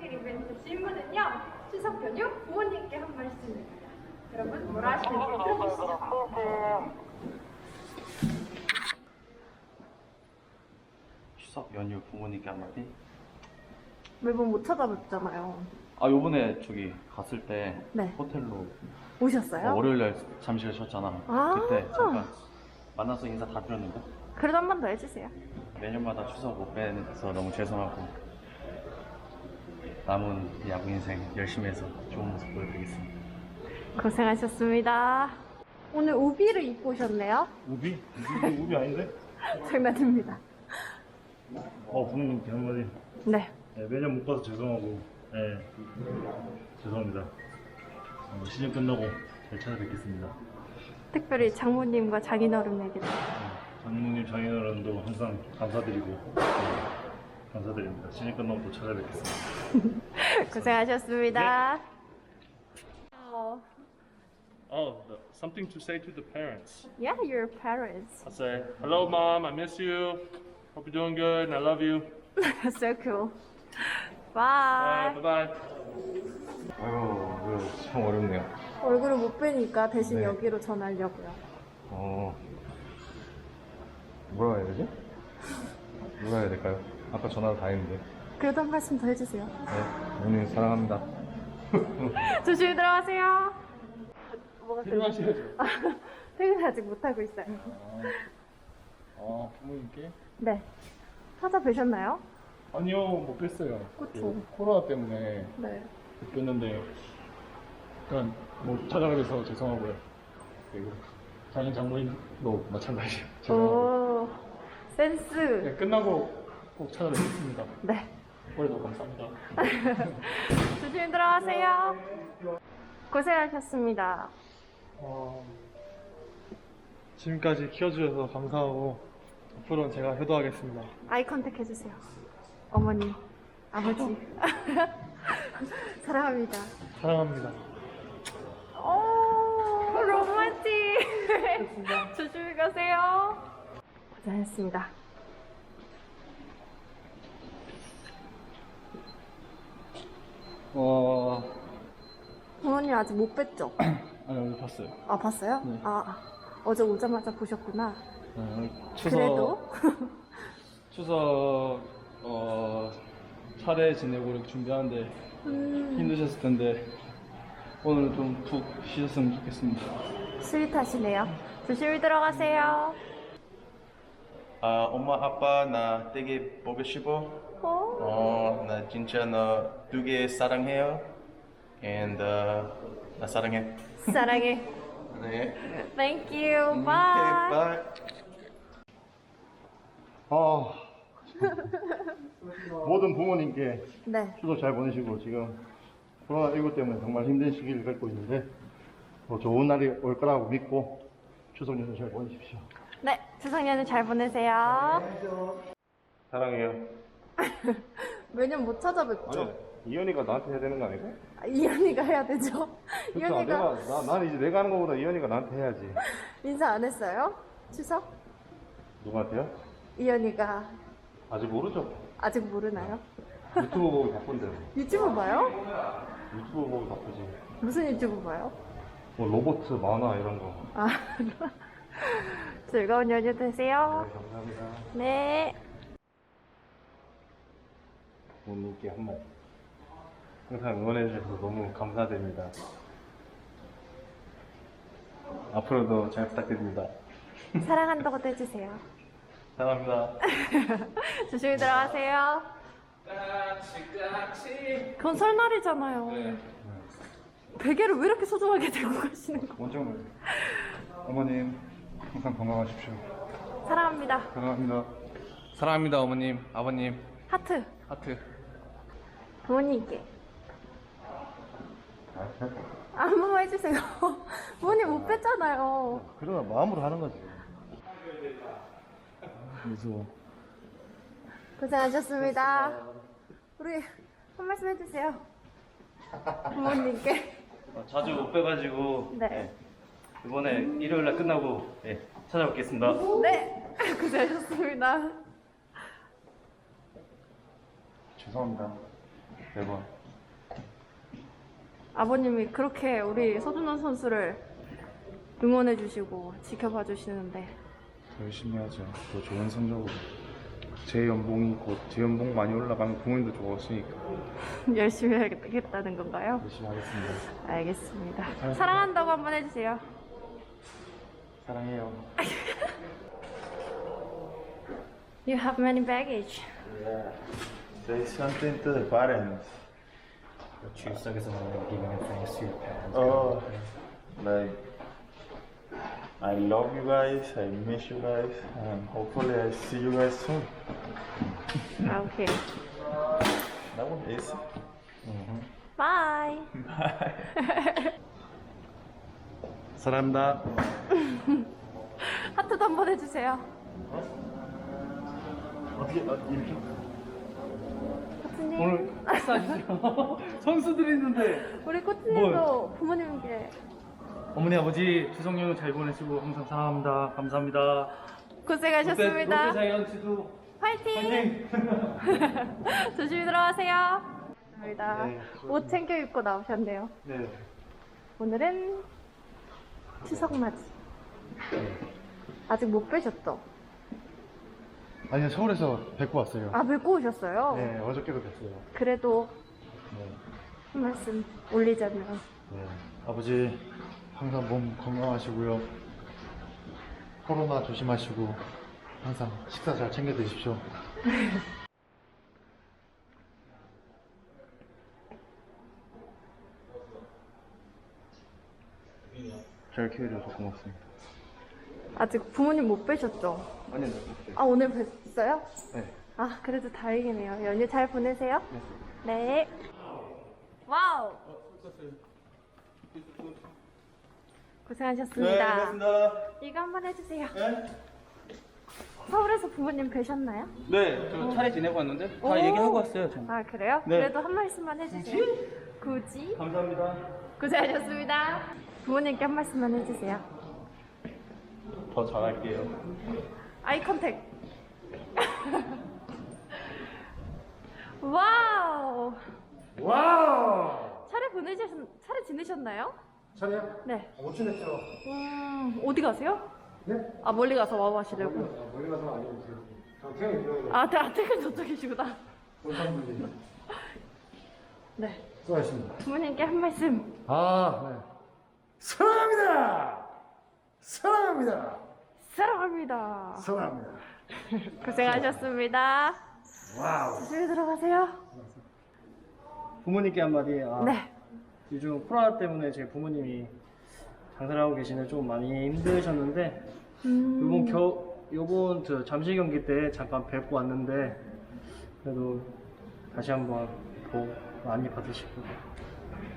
특별 이벤트 질문은요. 추석 연휴 부모님께 한 말씀입니다. 여러분 뭐라 하시는지 들어보시죠. 추석 연휴 부모님께 한마디? 매번 못 찾아뵙잖아요. 아 요번에 저기 갔을 때 네. 호텔로 오셨어요? 월요일 날 잠실 쉬었잖아 아. 그때 잠깐 만나서 인사 다 드렸는데 그래도 한 번 더 해주세요. 매년마다 추석 못 뵈서 너무 죄송하고 남은 야구 인생 열심히 해서 좋은 모습 보여드리겠습니다 고생하셨습니다. 오늘 우비를 입고 오셨네요. 우비? 우비, 우비 아닌데? 장난입니다. 어, 부모님께 한마디. 네. 네, 매년 못 봐서 죄송하고, 네, 죄송합니다. 어, 시즌 끝나고 잘 찾아뵙겠습니다. 특별히 장모님과 장인어른에게 장모님, 장인어른도 항상 감사드리고, 네, 감사드립니다. 시즌 끝나고 또 찾아뵙겠습니다. 고생하셨습니다. 어, Oh, the, something to say to the parents. yeah, your parents. I say, hello, mom. I miss you. Hope you're doing good, and I love you. so cool. Bye. Bye. Bye. Bye. 아유 참 어렵네요 얼굴을 못 뵈니까 대신 네. 여기로 전하려고요. 어 뭐라 해야 되지? 뭐라 해야 될까요? 아까 전화를 다 했는데 그래도 한 말씀 더 해주세요. 네 부모님 사랑합니다 조심히 들어가세요. 뭐가 퇴근하셔야죠. 퇴근 아직 못하고 있어요. 아, 부모님께? 네. 찾아뵈셨나요? 아니요, 못 뵀어요. 그쵸. 그 코로나 때문에 네. 못 뵀는데, 일단 못 찾아가서 죄송하고요. 그리고 장인 장모님도 마찬가지예요. 죄송하고. 오, 센스. 네, 끝나고 꼭 찾아뵙겠습니다. 네. 올해도 감사합니다. 조심히 들어가세요. 고생하셨습니다. 어, 지금까지 키워주셔서 감사하고 앞으로는 제가 효도하겠습니다. 아이 컨택 해주세요. 어머니, 아버지. 사랑합니다. 사랑합니다. 오, 로man틱. 조심히 가세요. 고생하셨습니다. 와, 부모님 아직 못 뵀죠? 아니 오늘 봤어요. 아, 봤어요? 네. 아, 아, 어제 오자마자 보셨구나. 네, 추석 그래도? 추석 어 차례 지내고 이렇게 준비하는데 음, 힘드셨을 텐데 오늘 좀 푹 쉬셨으면 좋겠습니다. 스윗하시네요. 조심히 들어가세요. 아 엄마 아빠 나 되게 보고 싶어 어? 어나 진짜 너 두 개 사랑해요 and uh, 나 사랑해 사랑해. 네 Thank you. 오케이 Bye. 바이 아, 모든 부모님께 네. 추석 잘 보내시고, 지금 코로나19 때문에 정말 힘든 시기를 겪고 있는데, 더 좋은 날이 올 거라고 믿고, 추석 연휴 잘 보내십시오. 네. 추석 연휴 잘 보내세요. 사랑해요. 매년 못 찾아뵙죠? 아니, 이현이가 나한테 해야 되는 거 아니고? 아, 이현이가 해야 되죠. 그쵸, 이현이가 내가, 나, 나는 이제 내가 하는 것보다 이현이가 나한테 해야지. 인사 안 했어요? 추석? 누구한테요? 이현이가 아직 모르죠. 아직 모르나요? 유튜브 보기 바쁜데. 유튜브 봐요? 유튜브 보기 바쁘지. 무슨 유튜브 봐요? 뭐 로봇 만화 이런 거. 아, 즐거운 연휴 되세요. 네, 감사합니다. 네. 부모님께 한마디. 항상 응원해주셔서 너무 감사드립니다. 앞으로도 잘 부탁드립니다. 사랑한다고도 해주세요. 사랑합니다. 조심히 들어가세요. 그건 설날이잖아요. 베개를 왜 이렇게 소중하게 들고 가시는 거? 원장님, 어머님 항상 건강하십시오. 사랑합니다. 사랑합니다. 사랑합니다 어머님 아버님 하트. 하트 부모님께. 한 번만 해주세요. 부모님 못 뵀잖아요. 그러나 마음으로 하는 거지. 무서워. 고생하셨습니다. 우리 한 말씀 해주세요. 부모님께. 어, 자주 못 뵈가지고 네. 이번에 일요일날 끝나고 예, 찾아뵙겠습니다 네. 고생하셨습니다. 죄송합니다. 대박. 아버님이 그렇게 우리 서준원 선수를 응원해 주시고 지켜봐 주시는데 더 열심히 하죠. 더 좋은 성적으로. 제 연봉이 곧 제 연봉 많이 올라가면 부모님도 좋아하시니까 열심히 해야겠다는 건가요? 열심히 하겠습니다. 알겠습니다. 사랑한다고 한번 해주세요. 사랑해요. You have many baggage. Say something to the parents. 출석에서 giving thanks to your parents. Oh, like I love you guys. I miss you guys, and hopefully I see you guys soon. 아, 오케이. That one is. 바이. 사랑합니다. 하트도 한번 해주세요. 어떻게 아, 이렇게 코치님. 오늘 식사하시죠. 선수들이 있는데 우리 코치님도 부모님께 어머니 아버지 추석 연휴 잘 보내시고 항상 사랑합니다. 감사합니다. 고생하셨습니다. 롯데 자이언츠도 화이팅! 조심히 들어가세요. 감사합니다. 네, 옷 챙겨 입고 나오셨네요. 네. 오늘은 추석 맞이. 아직 못 빼셨죠? 아니요 서울에서 뵙고 왔어요. 아, 뵙고 오셨어요? 네 어저께도 뵀어요. 그래도 네. 한 말씀 올리자면. 네. 아버지 항상 몸 건강하시고요. 코로나 조심하시고 항상 식사 잘 챙겨 드십시오. 잘 키워줘서 고맙습니다. 아직 부모님 못 빼셨죠? 아니요, 네. 아, 오늘 뵀어요? 네. 아, 그래도 다행이네요. 연휴 잘 보내세요. 네. 와우! 고생하셨습니다. 고맙습니다. 이거 한번 해주세요. 네? 서울에서 부모님 뵈셨나요? 네, 저 차례 지내고 왔는데 다 오. 얘기하고 왔어요. 전. 아, 그래요? 네. 그래도 한 말씀만 해주세요. 굳이? 감사합니다. 고생하셨습니다. 부모님께 한 말씀만 해주세요. 더 잘할게요. 아이 컨택. 와우. 와우! 차례 보내셨, 차례 지내셨나요? 차례요? 네. 못 지냈죠? 음, 어디 가세요? 네? 아, 멀리 가서 와우 하시려고. 멀리 가서 안. 태양이 들어요. 아, 대, 아, 퇴근 저쪽이시구나. 네. 수고하셨습니다. 부모님께 한 말씀. 아, 네. 사랑합니다! 사랑합니다! 사랑합니다. 사랑합니다. 고생하셨습니다. 와우! 조심히 들어가세요. 부모님께 한마디. 아, 네. 요즘 코로나 때문에 제 부모님이 장사를 하고 계시는데 좀 많이 힘드셨는데 음, 요번 겨 요번 저 잠실 경기 때 잠깐 뵙고 왔는데 그래도 다시 한번 복 많이 받으시고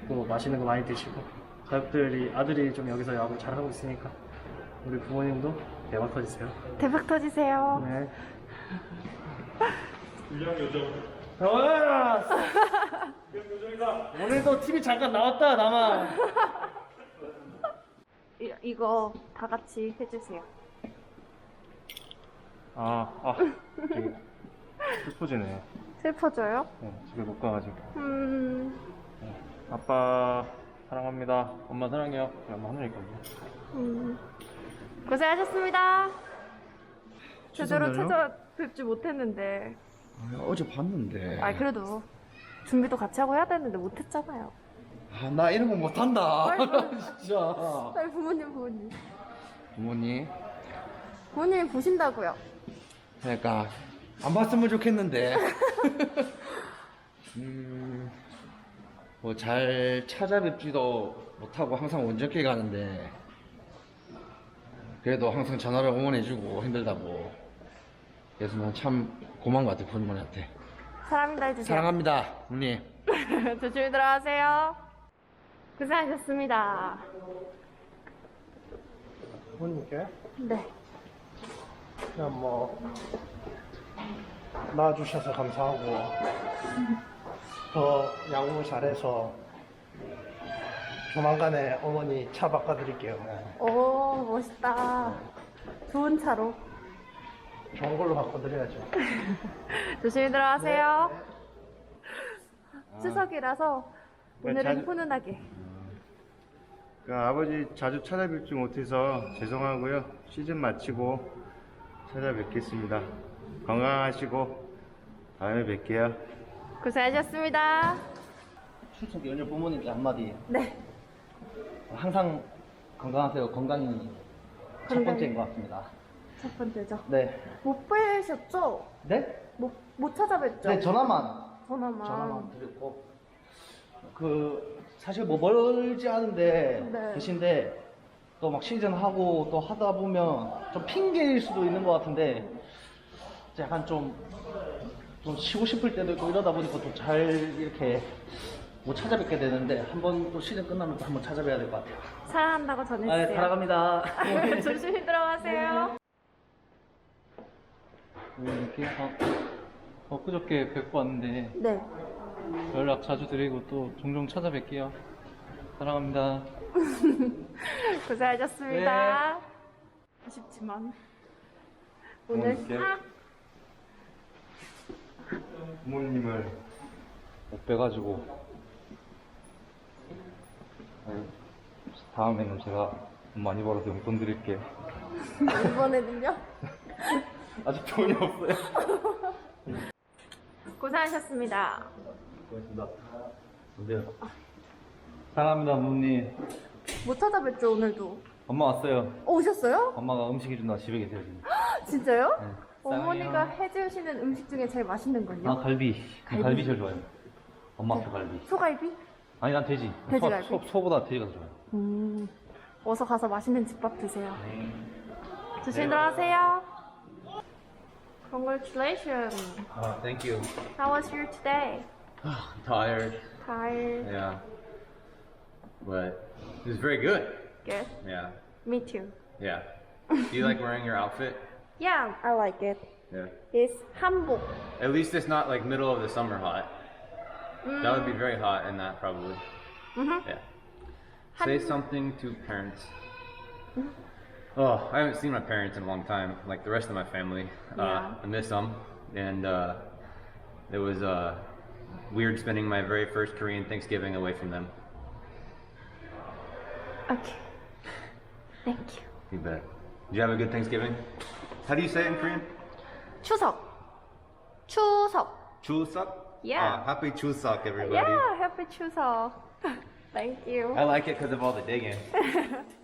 또 맛있는 거 많이 드시고 가족들이 아들이 좀 여기서 야구 잘하고 있으니까 우리 부모님도 대박 터지세요. 대박 터지세요. 네. 와! 오늘도 TV 잠깐 나왔다 나만. 이, 이거 다 같이 해주세요. 아, 아, 되게 슬퍼지네. 슬퍼져요? 네, 집에 못 가가지고. 음, 아빠 사랑합니다. 엄마 사랑해요. 우리 엄마 하늘이거든요. 음. 고생하셨습니다. 제대로? 찾아뵙지 못했는데. 어제 봤는데. 아, 그래도 준비도 같이 하고 해야 되는데 못했잖아요. 아, 나 이런 거 못한다. 아이고. 진짜. 아니, 부모님, 부모님. 부모님. 부모님 보신다고요. 그러니까 안 봤으면 좋겠는데. 음, 뭐 잘 찾아뵙지도 못하고 항상 원적해 가는데. 그래도 항상 전화를 응원해주고 힘들다고. 그래서 난 참 고마운 것 같아 부모님한테. 사랑합니다 해주세요. 사랑합니다, 부모님. 조심히 들어가세요. 고생하셨습니다. 부모님께 네. 그냥 뭐 낳아주셔서 감사하고 더 양호 잘해서 조만간에 어머니 차 바꿔드릴게요. 오, 멋있다. 좋은 차로. 좋은 걸로 바꿔드려야죠. 조심히 들어가세요. 추석이라서 오늘은 자주- 훈훈하게. 그 아버지 자주 찾아뵙지 못해서 죄송하고요. 시즌 마치고 찾아뵙겠습니다. 건강하시고 다음에 뵐게요. 고생하셨습니다. 추석 연휴 부모님께 한마디. 네. 항상 건강하세요. 건강이 첫 건강히. 번째인 것 같습니다. 첫 번째죠. 네. 못 뵈셨죠? 네? 못, 못 찾아뵙죠? 네, 전화만. 전화만. 전화만 드렸고. 그, 사실 뭐 멀지 않은데, 네. 계신데, 또 막 시즌 하고 또 하다 보면 좀 핑계일 수도 있는 것 같은데, 약간 좀, 좀 쉬고 싶을 때도 있고 이러다 보니까 또잘 이렇게 못 찾아뵙게 되는데, 한번 또 시즌 끝나면 또 한번 찾아뵈야 될 것 같아요. 사랑한다고 아, 전해주세요. 네, 살아갑니다. 조심히 들어가세요. 이렇게 어, 엊그저께 뵙고 왔는데 네. 연락 자주 드리고 또 종종 찾아뵐게요. 사랑합니다. 고생하셨습니다. 아쉽지만 오늘? 싹 부모님을 못 뵈가지고 다음에는 제가 돈 많이 벌어서 용돈 드릴게요. 이번에는요. 아직 돈이 없어요. 고생하셨습니다. 고맙습니다. 사랑합니다, 부모님. 못 찾아뵙죠 오늘도. 엄마 왔어요. 어, 오셨어요? 엄마가 음식 해준다 집에 계세요 지금. 진짜요? 네. 어머니가 해주시는 음식 중에 제일 맛있는 건요? 아 갈비. 갈비? 갈비, 제일 좋아요. 엄마 표 갈비. 소갈비? 아니 난 돼지. 돼지 소, 갈비? 소, 소보다 돼지가 더 좋아요. 음. 어서 가서 맛있는 집밥 드세요. 네. 조심 들어가세요. Congratulations. Uh, thank you. How was your today? Tired. Tired. Yeah. But it was very good. Good. Yeah. Me too. Yeah. Do you like wearing your outfit? Yeah, I like it. Yeah. It's 한복. At least it's not like middle of the summer hot. That would be very hot in that probably. Mhm. Yeah. Say something to parents. Oh, I haven't seen my parents in a long time, like the rest of my family. Yeah. Uh, I miss them, and uh, it was uh, weird spending my very first Korean Thanksgiving away from them. Okay. Thank you. You bet. Did you have a good Thanksgiving? How do you say it in Korean? 추석. 추석. Chuseok? Yeah. Uh, happy Chuseok, everybody. Yeah, happy 추석. Thank you. I like it because of all the digging.